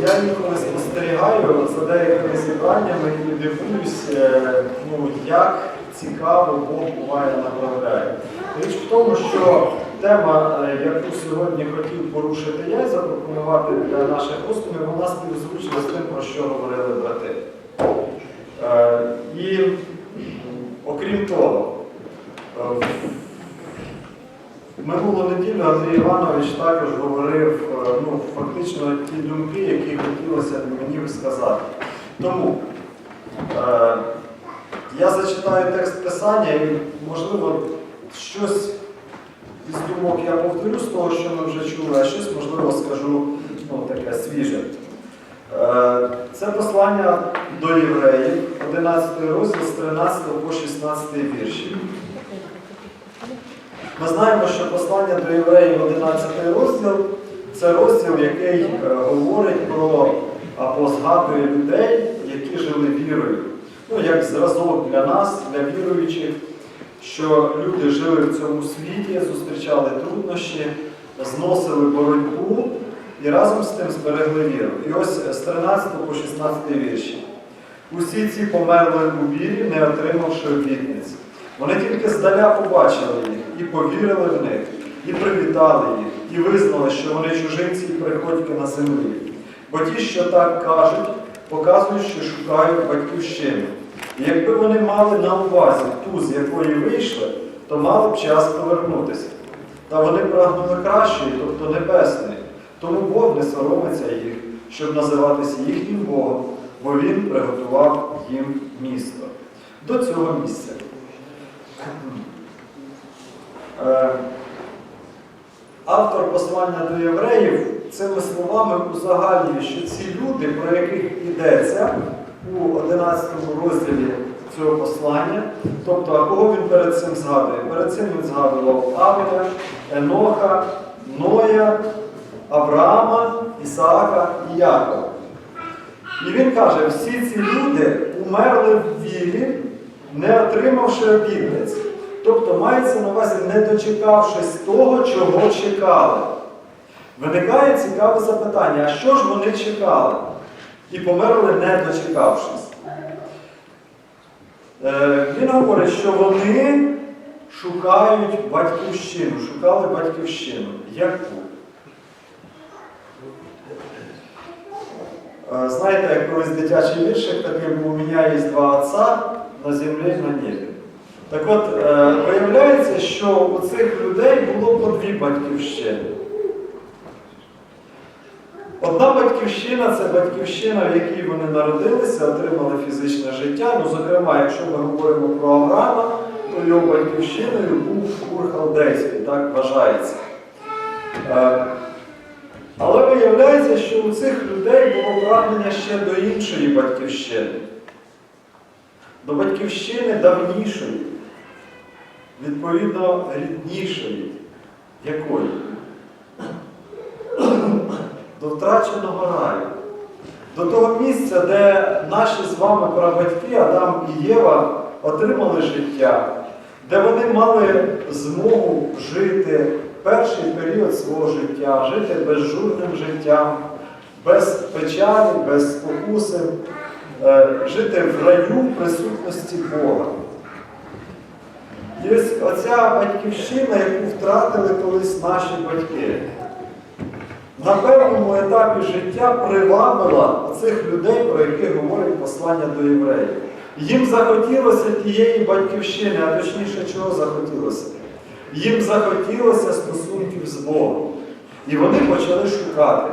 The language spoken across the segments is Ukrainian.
я інколи спостерігаю за деякими зібраннями і дивуюсь, е, ну, як цікаво Бог буває на направляє. Річ в тому, що тема, е, яку сьогодні хотів порушити я і запропонувати для наших роздумів, вона співзвучна з тим, про що говорили брати. Е, І окрім того, Минулу неділю Андрій Іванович також говорив е, ну, фактично ті думки, які хотілося мені сказати. Тому е, я зачитаю текст писання і, можливо, щось із думок я повторю з того, що ми вже чули, а щось, можливо, скажу ну, таке свіже. Е, Це послання до євреїв, 11 розділ з 13 по 16 вірші. Ми знаємо, що послання до євреїв 11 розділ це розділ, який е, говорить про або згадує людей, які жили вірою. Ну, як зразок для нас, для віруючих, що люди жили в цьому світі, зустрічали труднощі, зносили боротьбу і разом з тим зберегли віру. І ось з 13 по 16 вірші. Усі ці померли у вірі, не отримавши обітниць. Вони тільки здаля побачили їх і повірили в них, і привітали їх, і визнали, що вони чужинці і приходьки на землі. Бо ті, що так кажуть, показують, що шукають батьківщину. І якби вони мали на увазі ту, з якої вийшли, то мали б час повернутися. Та вони прагнули кращої, тобто небесної. Тому Бог не соромиться їх, щоб називатися їхнім Богом, бо Він приготував їм місто. До цього місця. Е, Автор послання до євреїв цими словами узагальнює, що ці люди, про яких йдеться у 11 розділі цього послання, тобто, а кого він перед цим згадує? Перед цим він згадував Авеля, Еноха, Ноя, Авраама, Ісаака і Якова. І він каже, всі ці люди умерли в вірі, не отримавши обітниць. Тобто мається на увазі, не дочекавшись того, чого чекали. Виникає цікаве запитання, а що ж вони чекали? І померли не дочекавшись. Е, Він говорить, що вони шукають батьківщину, шукали батьківщину. Яку? Е, Знаєте, як колись дитячий віршик такий у мене є два отця на землі і на небі. Так от, е, виявляється, що у цих людей було по дві батьківщини. Одна батьківщина це батьківщина, в якій вони народилися, отримали фізичне життя. Ну, зокрема, якщо ми говоримо про Авраама, то його батьківщиною був Шур Халдейський, так вважається. Е, Але виявляється, що у цих людей було прагнення ще до іншої батьківщини, до батьківщини давнішої, відповідно ріднішої. Якої? До втраченого раю, до того місця, де наші з вами прабатьки Адам і Єва отримали життя, де вони мали змогу жити перший період свого життя, жити безжурним життям, без печалі, без спокуси, е, жити в раю присутності Бога. І ось оця батьківщина, яку втратили колись наші батьки, на певному етапі життя привабила цих людей, про яких говорить послання до євреїв. Їм захотілося тієї батьківщини, а точніше, чого захотілося? Їм захотілося стосунків з Богом. І вони почали шукати.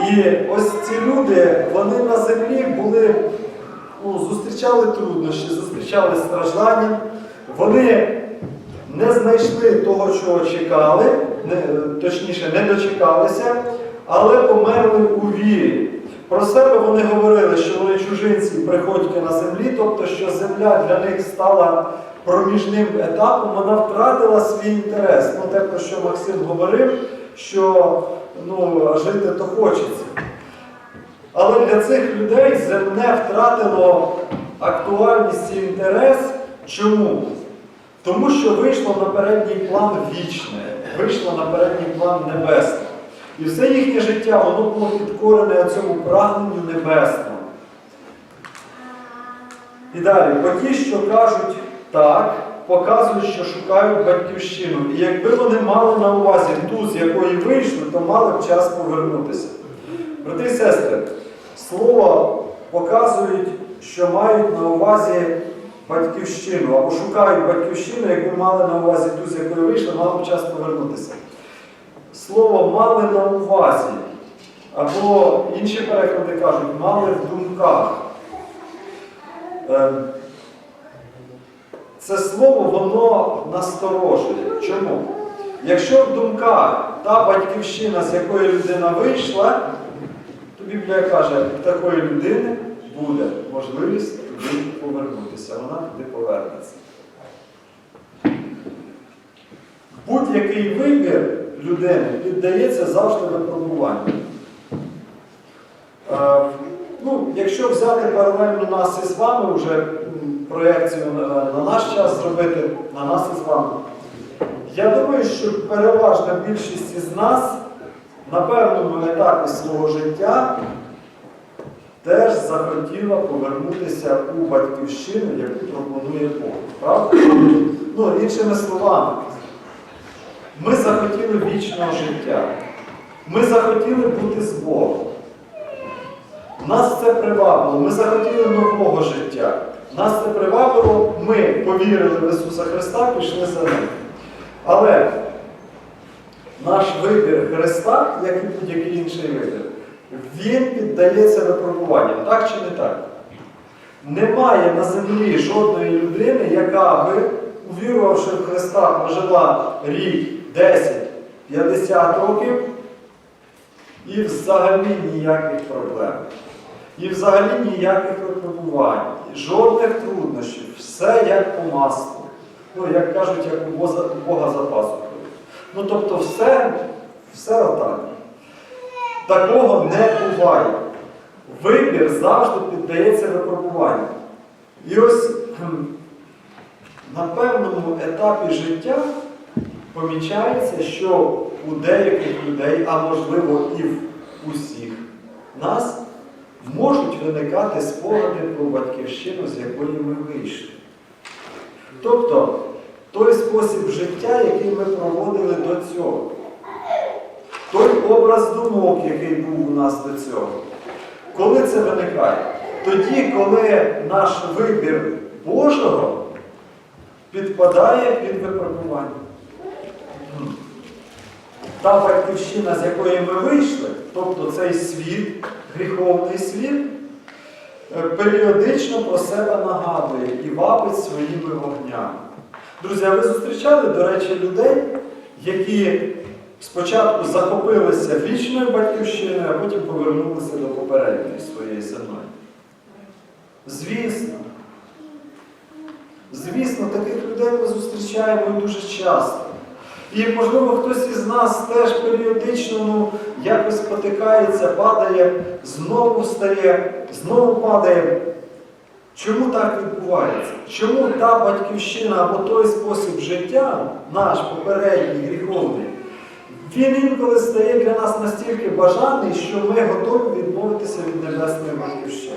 І ось ці люди, вони на землі були, ну, зустрічали труднощі, зустрічали страждання. Вони не знайшли того, чого чекали, не, точніше, не дочекалися, але померли у вірі. Про себе вони говорили, що вони чужинці приходьки на землі, тобто, що земля для них стала проміжним етапом, вона втратила свій інтерес. Ну, те, про що Максим говорив, що ну, жити то хочеться. Але для цих людей земне втратило актуальність і інтерес. Чому? Тому що вийшло на передній план вічне, вийшло на передній план небесне. І все їхнє життя воно було підкорене цьому прагненню небесному. І далі, бо ті, що кажуть так, показують, що шукають батьківщину. І якби вони мали на увазі ту, з якої вийшли, то мали б час повернутися. Брати і сестри, слово показують, що мають на увазі батьківщину, або шукають батьківщину, якби мали на увазі ту, з якої вийшли, мали час повернутися. Слово мали на увазі, або інші переклади кажуть, мали в думках. Ем, Це слово воно насторожує. Чому? Якщо в думках та батьківщина, з якої людина вийшла, Біблія каже, у такої людини буде можливість туди повернутися. Вона туди повернеться. Будь-який вибір людини піддається завжди випробуванню. Е, ну, якщо взяти паралельно нас із вами, вже проєкцію на, на наш час зробити, на нас із вами, я думаю, що переважна більшість із нас на певному етапі свого життя теж захотіла повернутися у батьківщину, яку пропонує Бог. Правда? Ну, іншими словами, ми захотіли вічного життя. Ми захотіли бути з Богом. Нас це привабило, ми захотіли нового життя. Нас це привабило, ми повірили в Ісуса Христа, пішли за Ним. Але наш вибір Христа, як і будь-який інший вибір, він піддається випробуванням, так чи не так? Немає на землі жодної людини, яка би, увірувавши в Христа, прожила рік, 10, 50 років і взагалі ніяких проблем. І взагалі ніяких випробувань, жодних труднощів, все як по маслу. Ну, як кажуть, як у Бога, у Бога за пасухою. Ну тобто все, все отак. Такого не буває. Вибір завжди піддається випробуванню. І ось на певному етапі життя помічається, що у деяких людей, а можливо і в усіх нас, можуть виникати спогади про батьківщину, з якої ми вийшли. Тобто той спосіб життя, який ми проводили до цього, той образ думок, який був у нас до цього. Коли це виникає? Тоді, коли наш вибір Божого підпадає під випробування. Та батьківщина, з якої ми вийшли, тобто цей світ, гріховний світ, е, періодично про себе нагадує і вабить своїми вогнями. Друзі, а ви зустрічали, до речі, людей, які спочатку захопилися вічною батьківщиною, а потім повернулися до попередньої своєї земної? Звісно. Звісно, таких людей ми зустрічаємо дуже часто. І, можливо, хтось із нас теж періодично ну, якось спотикається, падає, знову встає, знову падає. Чому так відбувається? Чому та батьківщина або той спосіб життя, наш попередній гріховний, він інколи стає для нас настільки бажаний, що ми готові відмовитися від небесної батьківщини?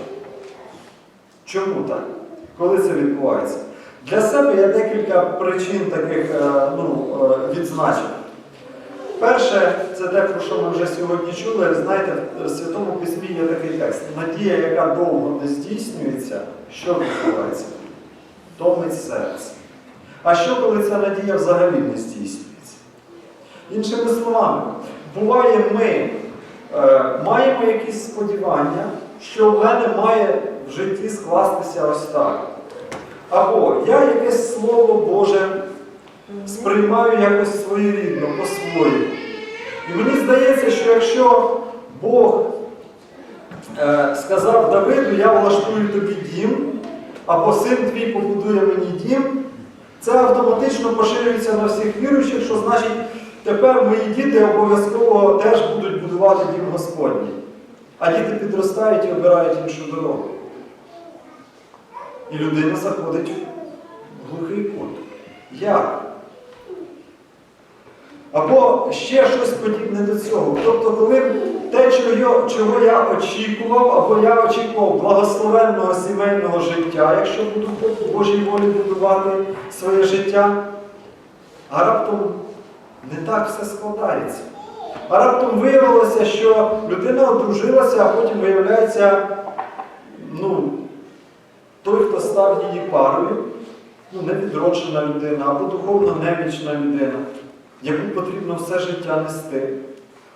Чому так? Коли це відбувається? Для себе я декілька причин таких е, ну, е, відзначив. Перше, це те, про що ми вже сьогодні чули. Знаєте, в Святому Письмі є такий текст. Надія, яка довго не здійснюється, що відбувається? Томить серце. А що, коли ця надія взагалі не здійснюється? Іншими словами, буває, ми е, маємо якісь сподівання, що в мене має в житті скластися ось так. Або я якесь Слово Боже сприймаю якось своєрідно, по-своєму. І мені здається, що якщо Бог е, сказав Давиду, я влаштую тобі дім, або син твій побудує мені дім, це автоматично поширюється на всіх віруючих, що значить тепер мої діти обов'язково теж будуть будувати дім Господній. А діти підростають і обирають іншу дорогу. І людина заходить в глухий кут. Як? Або ще щось подібне до цього. Тобто, коли те, чого, я очікував, або я очікував благословенного сімейного життя, якщо буду по Божій волі будувати своє життя, а раптом не так все складається. А раптом виявилося, що людина одружилася, а потім виявляється, ну, той, хто став її парою, ну, невідроджена людина або духовно немічна людина, яку потрібно все життя нести.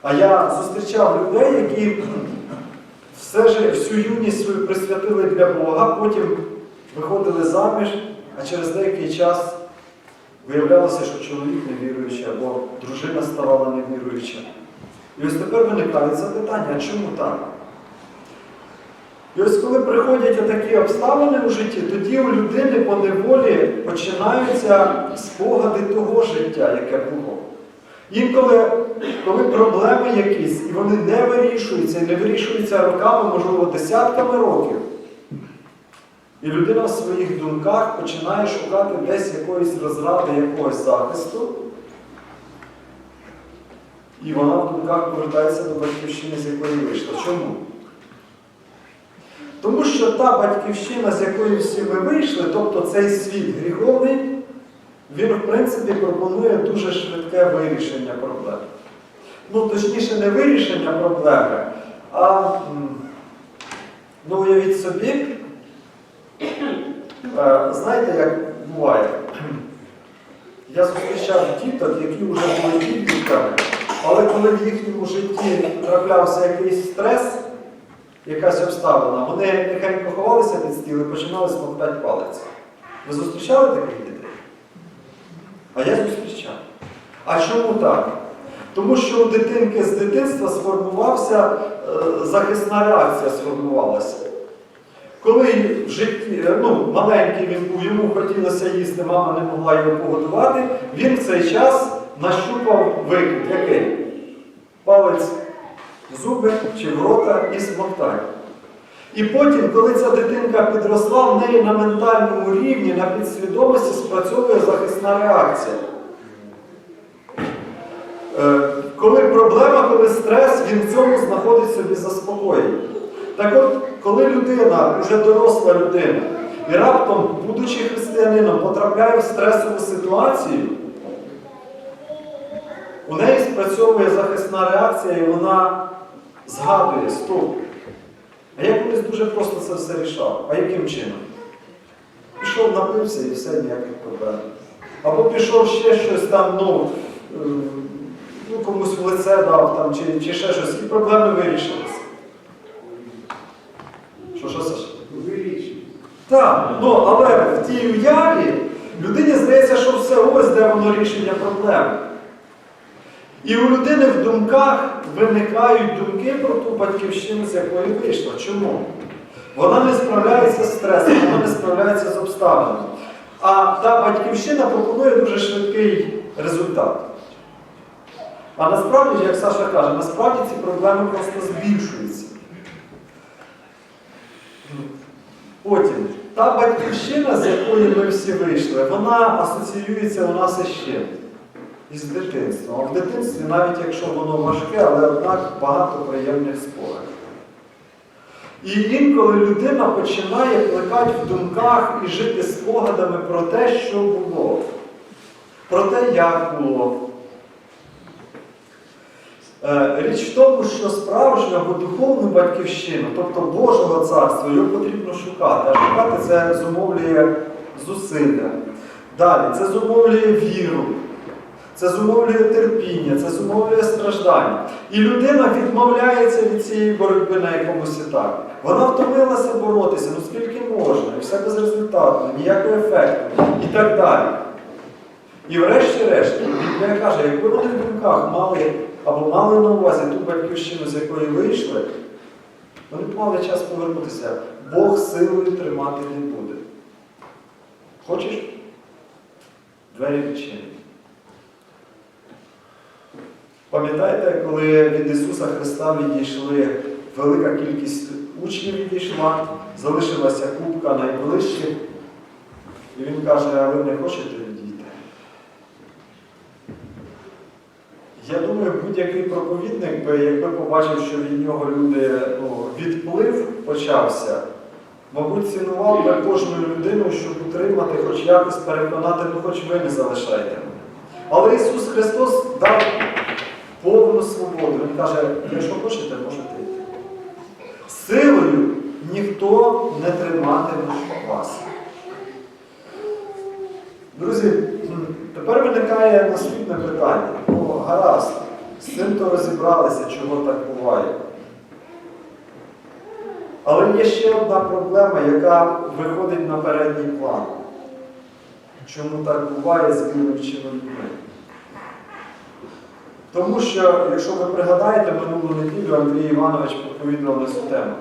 А я зустрічав людей, які все жи- всю юність свою присвятили для Бога, потім виходили заміж, а через деякий час виявлялося, що чоловік невіруючий або дружина ставала невіруюча. І ось тепер виникає запитання, чому так? І ось коли приходять отакі обставини у житті, тоді у людини по неволі починаються спогади того життя, яке було. Інколи, коли проблеми якісь, і вони не вирішуються, і не вирішуються роками, можливо, десятками років, і людина в своїх думках починає шукати десь якоїсь розради, якогось захисту, і вона в думках повертається до батьківщини, з якої вийшла. Чому? Тому що та батьківщина, з якої всі ми вийшли, тобто цей світ гріховний, він, в принципі, пропонує дуже швидке вирішення проблем. Ну, точніше, не вирішення проблеми, а ну, уявіть собі, е, знаєте, як буває, я зустрічав діток, які вже були підлітками, але коли в їхньому житті траплявся якийсь стрес, якась обставина, вони тихенько ховалися під стіл і починали смоктати палець. Ви зустрічали таких? А я зустрічав. А чому так? Тому що у дитинки з дитинства сформувався, е, захисна реакція сформувалася. Коли в житті, е, ну, маленький він був, йому хотілося їсти, мама не могла його погодувати, він в цей час нащупав викид. Який? Палець зуби чи в рота і смоктає. І потім, коли ця дитинка підросла, в неї на ментальному рівні, на підсвідомості спрацьовує захисна реакція. Е, Коли проблема, коли стрес, він в цьому знаходить собі заспокоєння. Так от, коли людина, вже доросла людина, і раптом, будучи християнином, потрапляє в стресову ситуацію, у неї спрацьовує захисна реакція, і вона згадує, стоп. А я колись дуже просто це все рішав. А яким чином? Пішов, напився і все ніяких проблем. Або пішов ще щось там, ну, е, ну комусь в лице дав там, чи, чи ще щось, і проблеми вирішилися. Що, що Саша? Так, ну, але в тій уяві людині здається, що все ось де воно рішення проблеми. І у людини в думках виникають думки про ту батьківщину, з якої вийшла. Чому? Вона не справляється з стресом, вона не справляється з обставинами. А та батьківщина пропонує дуже швидкий результат. А насправді, як Саша каже, насправді ці проблеми просто збільшуються. Потім, та батьківщина, з якої ми всі вийшли, вона асоціюється у нас іще із дитинством. А в дитинстві, навіть якщо воно важке, але однак багато приємних спогадів. І інколи людина починає плекати в думках і жити спогадами про те, що було, про те, як було. Е, Річ в тому, що справжню або духовну батьківщину, тобто Божого царства, його потрібно шукати. А шукати це зумовлює зусилля. Далі, це зумовлює віру, це зумовлює терпіння, це зумовлює страждання. І людина відмовляється від цієї боротьби на якомусь етапі. Вона втомилася боротися, ну скільки можна, і все безрезультатно, ніякого ефекту і так далі. І врешті-решт, Біблія каже, якби вони в думках мали або мали на увазі ту батьківщину, з якої вийшли, вони б мали час повернутися. Бог силою тримати не буде. Хочеш? Двері відчинені. Пам'ятаєте, коли від Ісуса Христа відійшли, велика кількість учнів відійшла, залишилася купка найближчих, і він каже, а ви не хочете відійти? Я думаю, будь-який проповідник би, якби побачив, що від нього люди ну, відплив почався, мабуть, цінував би кожну людину, щоб утримати, хоч якось переконати, ну хоч ви не залишайте. Але Ісус Христос дав повну свободу. Він каже, якщо хочете, можете йти. Силою ніхто не триматиме вас. Друзі, тепер виникає наступне питання. Ну, гаразд, з цим то розібралися, чого так буває. Але є ще одна проблема, яка виходить на передній план. Чому так буває з віруючими людьми? Тому що, якщо ви пригадаєте, минулу неділю Андрій Іванович проповідував на цю тему.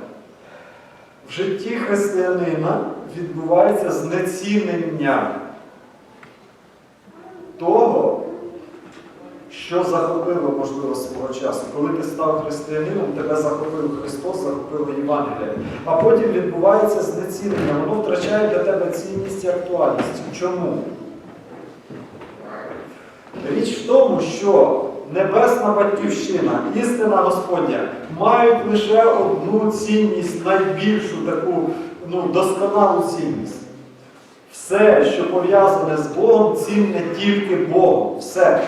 В житті християнина відбувається знецінення того, що захопило, можливо, свого часу. Коли ти став християнином, тебе захопив Христос, захопило Євангеліє. А потім відбувається знецінення, воно втрачає для тебе цінність і актуальність. Чому? Річ в тому, що небесна батьківщина, істина Господня мають лише одну цінність, найбільшу таку ну, досконалу цінність. Все, що пов'язане з Богом, цінне тільки Богом. Все.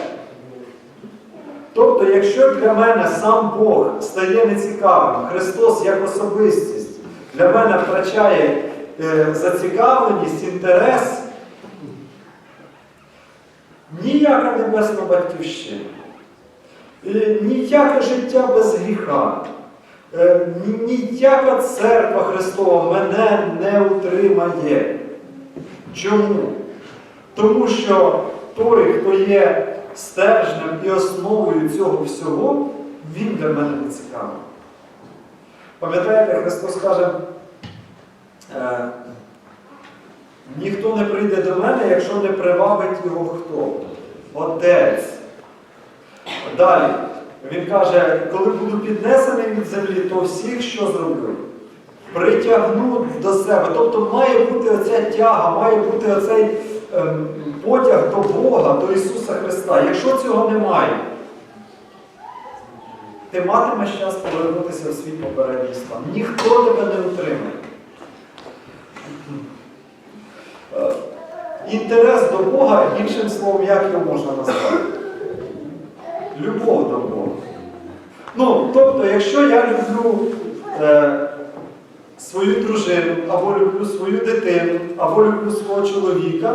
Тобто, якщо для мене сам Бог стає нецікавим, Христос як особистість для мене втрачає е, зацікавленість, інтерес, ніяка небесна батьківщина, ніяке життя без гріха, е, ніяка церква Христова мене не утримає. Чому? Тому що той, хто є стержнем і основою цього всього, він для мене не цікавий. Пам'ятаєте, Христос каже, е, ніхто не прийде до мене, якщо не привабить його хто? Отець. Далі, він каже, коли буду піднесений від землі, то всіх що зроблю? Притягну до себе. Тобто має бути оця тяга, має бути оцей ем, потяг до Бога, до Ісуса Христа. Якщо цього немає, ти матимеш час повернутися в свій попередній стан. Ніхто тебе не утримає. Е, Інтерес до Бога, іншим словом, як його можна назвати? Любов до Бога. Ну, тобто, якщо я люблю е, свою дружину, або люблю свою дитину, або люблю свого чоловіка,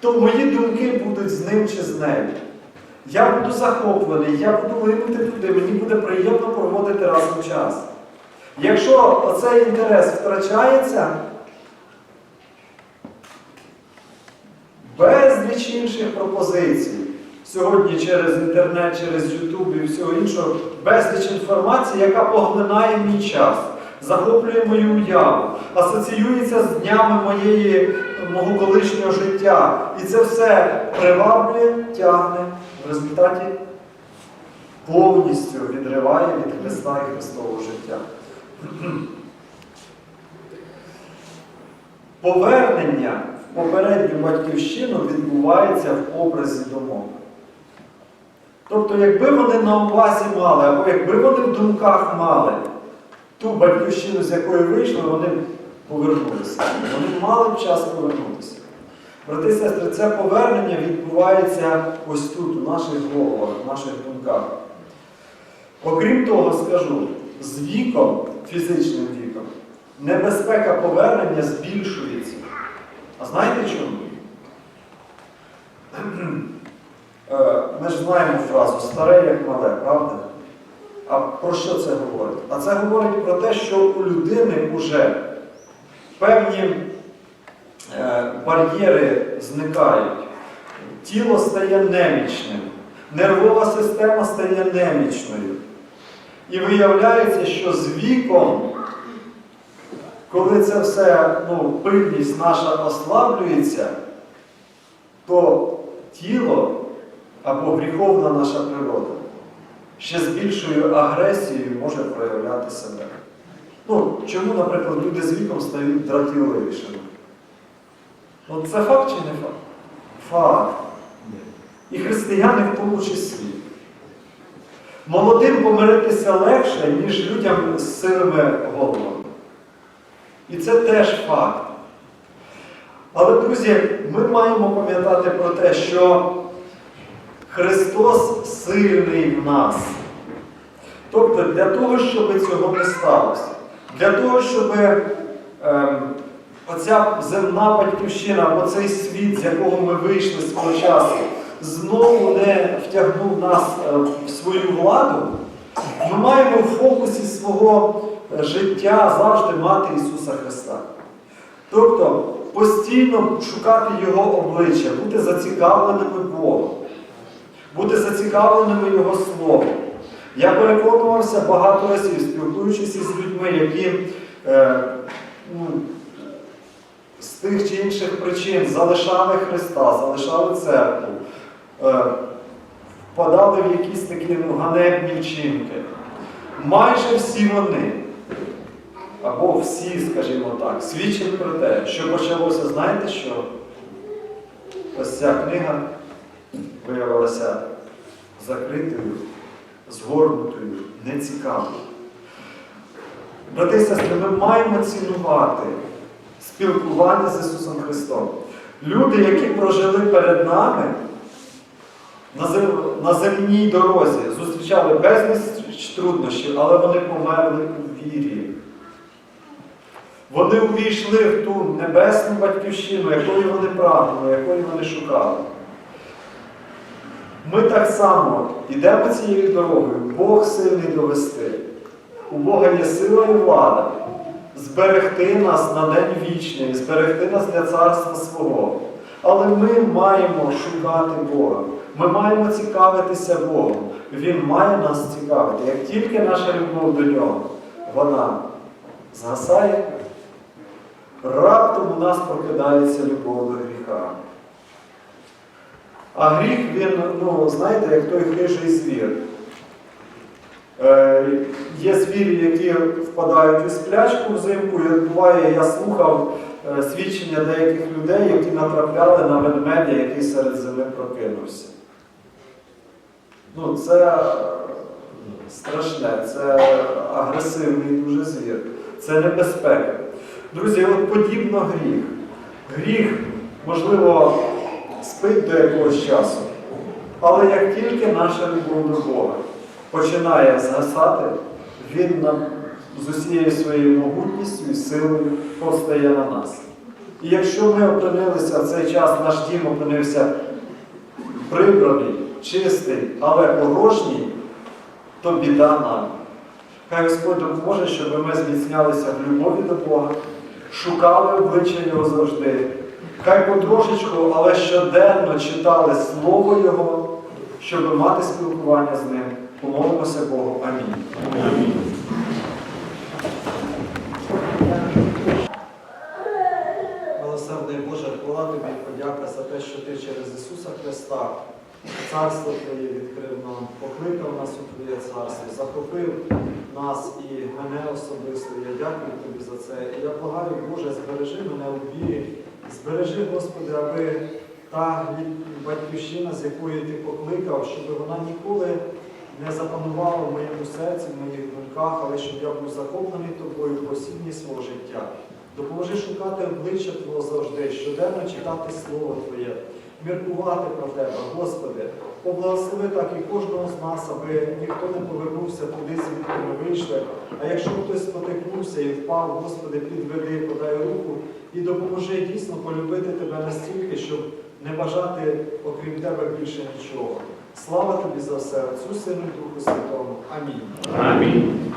то мої думки будуть з ним чи з нею. Я буду захоплений, я буду линути туди, мені буде приємно проводити разом час. Якщо оцей інтерес втрачається, безліч інших пропозицій. Сьогодні через інтернет, через YouTube і всього іншого, безліч інформації, яка поглинає мій час, захоплює мою уяву, асоціюється з днями моєї, мого колишнього життя. І це все приваблює, тягне, в результаті повністю відриває від Христа і Христового життя. Повернення в попередню батьківщину відбувається в образі домов. Тобто, якби вони на увазі мали, або якби вони в думках мали ту батьківщину, з якої вийшли, вони повернулися. Вони мали б час повернутися. Брати сестри, це повернення відбувається ось тут, у наших головах, в наших думках. Окрім того, скажу, з віком, фізичним віком, небезпека повернення збільшується. А знаєте чому? Знаємо фразу старе як мале, правда? А про що це говорить? А це говорить про те, що у людини вже певні е, бар'єри зникають, тіло стає немічним, нервова система стає немічною. І виявляється, що з віком, коли це все, ну, пильність наша ослаблюється, то тіло або гріховна наша природа ще з більшою агресією може проявляти себе. Ну, чому, наприклад, люди з віком стають дратівливішими? Ну, це факт чи не факт? Факт. І християни в тому числі. Молодим помиритися легше, ніж людям з сивими головами. І це теж факт. Але, друзі, ми маємо пам'ятати про те, що Христос сильний в нас. Тобто для того, щоб цього не сталося, для того, щоб ем, оця земна батьківщина, або цей світ, з якого ми вийшли свого часу, знову не втягнув нас е, в свою владу, ми маємо в фокусі свого е, життя завжди мати Ісуса Христа. Тобто постійно шукати Його обличчя, бути зацікавленими Богом, бути зацікавленими Його Словом. Я переконувався багато разів, спілкуючись із людьми, які е, ну, з тих чи інших причин залишали Христа, залишали церкву, е, впадали в якісь такі ну, ганебні вчинки. Майже всі вони, або всі, скажімо так, свідчать про те, що почалося, знаєте що? Ось ця книга виявилася закритою, згорнутою, нецікавою. Брати сестри, ми маємо цінувати спілкування з Ісусом Христом. Люди, які прожили перед нами на, зем... на земній дорозі, зустрічали безліч труднощів, але вони померли у вірі. Вони увійшли в ту небесну батьківщину, якої вони прагнули, якої вони шукали. Ми так само йдемо цією дорогою, Бог сильний довести. У Бога є сила і влада зберегти нас на день вічний, зберегти нас для царства свого. Але ми маємо шукати Бога. Ми маємо цікавитися Богом. Він має нас цікавити. Як тільки наша любов до нього, вона згасає, раптом у нас прокидається любов до гріха. А гріх, він, ну, знаєте, як той хижий звір. Е, є звірі, які впадають у сплячку взимку, і буває, я слухав е, свідчення деяких людей, які натрапляли на ведмедя, який серед зими прокинувся. Ну, це е, страшне, це агресивний дуже звір, це небезпека. Друзі, от подібно гріх. Гріх, можливо, спить до якогось часу. Але як тільки наша любов до Бога починає згасати, він нам з усією своєю могутністю і силою повстає на нас. І якщо ми опинилися в цей час, наш дім опинився прибраний, чистий, але порожній, то біда нам. Хай Господь допоможе, щоб ми зміцнялися в любові до Бога, шукали обличчя Його завжди. Хай потрошечку, але щоденно читали Слово Його, щоб мати спілкування з ним. Помолимося Богу. Амінь. Милосердний Боже, хвала тобі, подяка за те, що ти через Ісуса Христа царство Твоє відкрив нам, покликав нас у Твоє царство, захопив нас і мене особисто. Я дякую тобі за це. І я благаю, Боже, збережи мене у вірі, збережи, Господи, аби та батьківщина, з якої ти покликав, щоб вона ніколи не запанувала в моєму серці, в моїх думках, але щоб я був захоплений тобою по осінні свого життя. Допоможи шукати обличчя Твого завжди, щоденно читати Слово Твоє, міркувати про Тебе, Господи, поблагослови так і кожного з нас, аби ніхто не повернувся туди, звідки ми вийшли. А якщо хтось спотикнувся і впав, Господи, підведи, подай руку і допоможи дійсно полюбити Тебе настільки, щоб не бажати, окрім Тебе, більше нічого. Слава тобі за все, Отцю Сину Духу Святому. Амінь. Амінь.